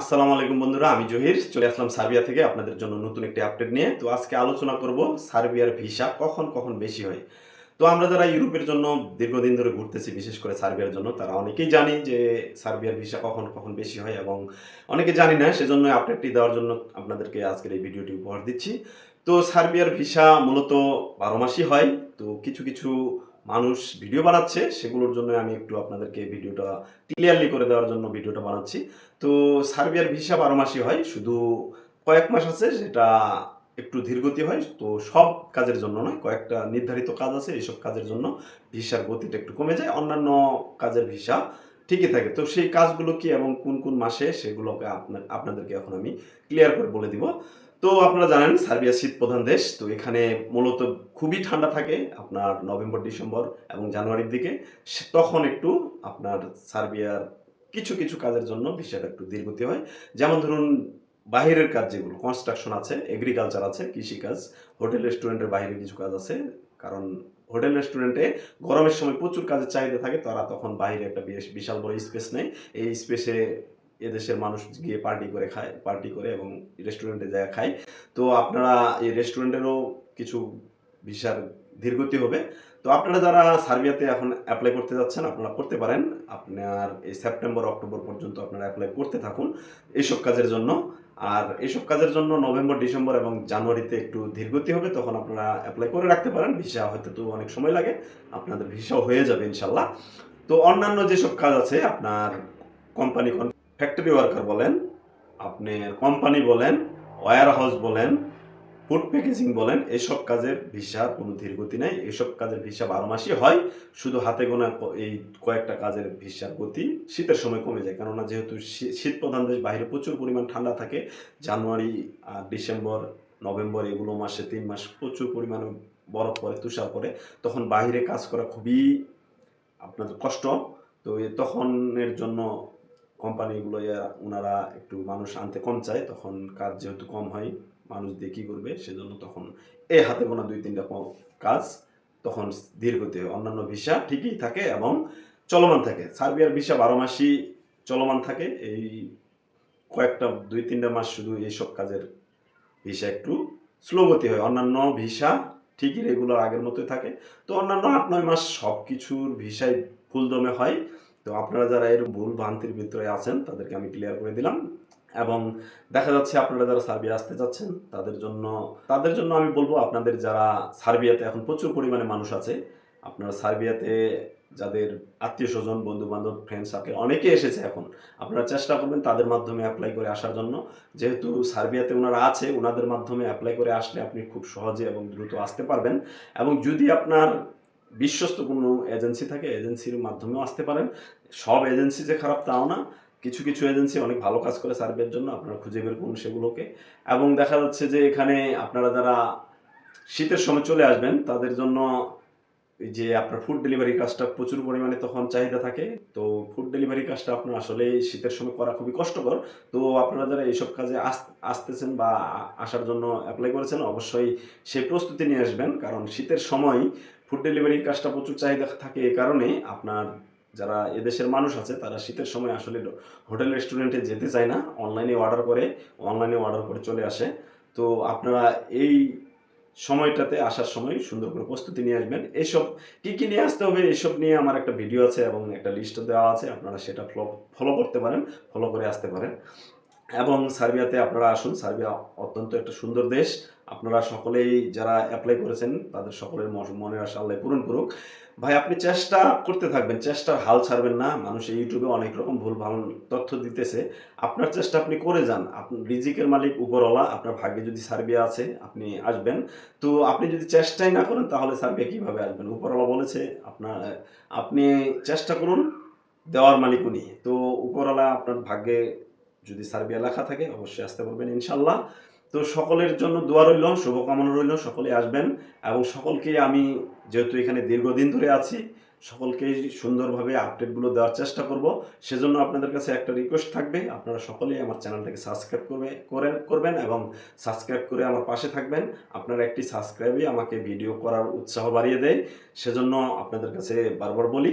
আসসালামু আলাইকুম বন্ধুরা, আমি জহির। চলে আসলাম সার্বিয়া থেকে আপনাদের জন্য নতুন একটি আপডেট নিয়ে। তো আজকে আলোচনা করব সার্বিয়ার ভিসা কখন কখন বেশি হয়। তো আমরা যারা ইউরোপের জন্য দীর্ঘদিন ধরে ঘুরতেছি, বিশেষ করে সার্বিয়ার জন্য, তারা অনেকেই জানি যে সার্বিয়ার ভিসা কখন কখন বেশি হয় এবং অনেকে জানি না, সেজন্য আপডেটটি দেওয়ার জন্য আপনাদেরকে আজকের এই ভিডিওটি উপহার দিচ্ছি। তো সার্বিয়ার ভিসা মূলত বারো মাসই হয়। তো কিছু কিছু মানুষ ভিডিও বানাচ্ছে, সেগুলোর জন্য আমি একটু আপনাদেরকে ভিডিওটা ক্লিয়ারলি করে দেওয়ার জন্য ভিডিওটা বানাচ্ছি। তো সার্বিয়ার ভিসা বারো মাসই হয়, শুধু কয়েক মাস আছে, সেটা একটু ধীরগতি হয়। তো সব কাজের জন্য নয়, কয়েকটা নির্ধারিত কাজ আছে, এইসব কাজের জন্য ভিসার গতিটা একটু কমে যায়, অন্যান্য কাজের ভিসা ঠিকই থাকে। তো সেই কাজগুলো কি এবং কোন কোন মাসে, সেগুলোকে আপনার, আপনাদেরকে এখন আমি ক্লিয়ার করে বলে দিব। তো আপনারা জানেন, সার্বিয়া শীত প্রধান দেশ, তো এখানে মূলত খুবই ঠান্ডা থাকে আপনার নভেম্বর, ডিসেম্বর এবং জানুয়ারির দিকে। তখন একটু আপনার সার্বিয়ার কিছু কিছু কাজের জন্য ভিসাটা একটু দীর্ঘতি হয়। যেমন ধরুন, বাহিরের কাজ যেগুলো কনস্ট্রাকশন আছে এগ্রিকালচার আছে, কৃষিকাজ, হোটেল, রেস্টুরেন্টের বাইরে কিছু কাজ আছে। কারণ হোটেল, রেস্টুরেন্টে গরমের সময় প্রচুর কাজের চাহিদা থাকে, তারা তখন বাইরে একটা বেশ- বিশাল বড় স্পেস নেয়। এই স্পেসে এদেশের মানুষ গিয়ে পার্টি করে খায় পার্টি করে এবং রেস্টুরেন্টে যায়, খায়। তো আপনারা এই রেস্টুরেন্টেরও কিছু ভিসার ধীরগতি হবে। তো আপনারা যারা সার্বিয়াতে এখন অ্যাপ্লাই করতে যাচ্ছেন, আপনারা করতে পারেন। আপনার এই সেপ্টেম্বর অক্টোবর পর্যন্ত আপনারা অ্যাপ্লাই করতে থাকুন এইসব কাজের জন্য। আর এইসব কাজের জন্য নভেম্বর ডিসেম্বর এবং জানুয়ারিতে একটু ধীরগতি হবে, তখন আপনারা অ্যাপ্লাই করে রাখতে পারেন। ভিসা হয়তো তো অনেক সময় লাগে, আপনাদের ভিসাও হয়ে যাবে ইনশাল্লাহ। তো অন্যান্য যেসব কাজ আছে, আপনার কোম্পানি ফ্যাক্টরি ওয়ার্কার বলেন, আপনি কোম্পানি বলেন ওয়্যার হাউস বলেন, ফুড প্যাকেজিং বলেন এইসব কাজের ভিসার কোনো ধীরগতি নেই। এইসব কাজের ভিসা বারো মাসই হয়, শুধু হাতে গোনা এই কয়েকটা কাজের ভিসার গতি শীতের সময় কমে যায়। কেননা যেহেতু শীত প্রধান দেশ, বাইরে প্রচুর পরিমাণ ঠান্ডা থাকে, জানুয়ারি আর ডিসেম্বর, নভেম্বর এগুলো মাসে তিন মাস প্রচুর পরিমাণে বরফ পড়ে, তুষার পড়ে, তখন বাইরে কাজ করা খুবই আপনাদের কষ্ট। তো তখনের জন্য কোম্পানিগুলো ওনারা একটু মানুষ আনতে কম চায়, তখন কাজ যেহেতু কম হয়, মানুষ দিয়ে কী করবে? সেজন্য তখন এই হাতে গোনা দুই তিনটা কাজ, তখন দীর্ঘতে হয় অন্যান্য ভিসা ঠিকই থাকে এবং চলমান থাকে। সার্বিয়ার ভিসা বারো মাসই চলমান থাকে, এই কয়েকটা, দুই তিনটা মাস শুধু এইসব কাজের ভিসা একটু স্লো গতি হয়। অন্যান্য ভিসা ঠিকই রেগুলার আগের মতোই থাকে। তো অন্যান্য আট, নয় মাস সব কিছুর ভিসাই ফুল দমে হয়। তো আপনারা যারা এর ভুল ভ্রান্তির ভিতরে আছেন, তাদেরকে আমি ক্লিয়ার করে দিলাম এবং দেখা যাচ্ছে আপনারা যারা সার্বিয়া আসতে যাচ্ছেন, তাদের জন্য তাদের জন্য আমি বলব আপনাদের যারা সার্বিয়াতে এখন প্রচুর পরিমাণে মানুষ আছে, আপনারা সার্বিয়াতে যাদের আত্মীয় স্বজন বন্ধু বান্ধব ফ্রেন্ড সার্কেল অনেকে এসেছে এখন, আপনারা চেষ্টা করবেন তাদের মাধ্যমে অ্যাপ্লাই করে আসার জন্য। যেহেতু সার্বিয়াতে ওনারা আছে ওনাদের মাধ্যমে অ্যাপ্লাই করে আসলে আপনি খুব সহজে এবং দ্রুত আসতে পারবেন এবং যদি আপনার বিশ্বস্ত কোনো এজেন্সি থাকে এজেন্সির মাধ্যমেও আসতে পারেন। সব এজেন্সি যে খারাপ তাও না। কিছু কিছু এজেন্সি অনেক ভালো কাজ করে সার্ভের জন্য, আপনারা খুঁজে বের করুন সেগুলোকে। এবং দেখা যাচ্ছে যে এখানে আপনারা যারা শীতের সময় চলে আসবেন, তাদের জন্য যে আপনার ফুড ডেলিভারি কাজটা প্রচুর পরিমাণে তখন চাহিদা থাকে। তো ফুড ডেলিভারি কাজটা আপনার আসলে শীতের সময় করা খুবই কষ্টকর। তো আপনারা যারা এইসব কাজে আস- আসতেছেন বা আসার জন্য অ্যাপ্লাই করেছেন, অবশ্যই সে প্রস্তুতি নিয়ে আসবেন। কারণ শীতের সময় ফুড ডেলিভারির কাজটা প্রচুর চাহিদা থাকে এই কারণে আপনার যারা এদেশের মানুষ আছে, তারা শীতের সময় আসলে হোটেল রেস্টুরেন্টে যেতে চায় না। অনলাইনে অর্ডার করে অনলাইনে অর্ডার করে চলে আসে। তো আপনারা এই সময়টাতে আসার সময় সুন্দর করে প্রস্তুতি নিয়ে আসবেন। এসব কী কী নিয়ে আসতে হবে, এসব নিয়ে আমার একটা ভিডিও আছে এবং একটা লিস্ট দেওয়া আছে। আপনারা সেটা ফলো ফলো করতে পারেন ফলো করে আসতে পারেন। এবং সার্বিয়াতে আপনারা আসুন। সার্বিয়া অত্যন্ত একটা সুন্দর দেশ। আপনারা সকলেই যারা অ্যাপ্লাই করেছেন, তাদের সকলের মনের আশা আল্লাহ পূরণ করুক। ভাই, আপনি চেষ্টা করতে থাকবেন, চেষ্টার হাল ছাড়বেন না। মানুষ ইউটিউবে অনেক রকম ভুল ভালো তথ্য দিতেছে। আপনার চেষ্টা আপনি করে যান। আপনি রিজিকের মালিক, উপরওয়ালা, আপনার ভাগ্যে যদি সার্বিয়া আছে, আপনি আসবেন। তো আপনি যদি চেষ্টাই না করেন, তাহলে সার্বিয়া কীভাবে আসবেন? উপরওয়ালা বলেছে, আপনার, আপনি চেষ্টা করুন, দেওয়ার মালিক উনি। তো উপরওয়ালা আপনার ভাগ্যে যদি সার্বিয়া লেখা থাকে, অবশ্যই আসতে পারবেন ইনশাল্লাহ তো সকলের জন্য দোয়া রইল, শুভকামনা রইল সকলে আসবেন। এবং সকলকে আমি যেহেতু এখানে দীর্ঘদিন ধরে আছি, সকলকে সুন্দরভাবে আপডেটগুলো দেওয়ার চেষ্টা করব। সেজন্য আপনাদের কাছে একটা রিকোয়েস্ট থাকবে, আপনারা সকলেই আমার চ্যানেলটাকে সাবস্ক্রাইব করবে, করেন, করবেন এবং সাবস্ক্রাইব করে আমার পাশে থাকবেন। আপনারা একটি সাবস্ক্রাইবই আমাকে ভিডিও করার উৎসাহ বাড়িয়ে দেয়। সেজন্য আপনাদের কাছে বারবার বলি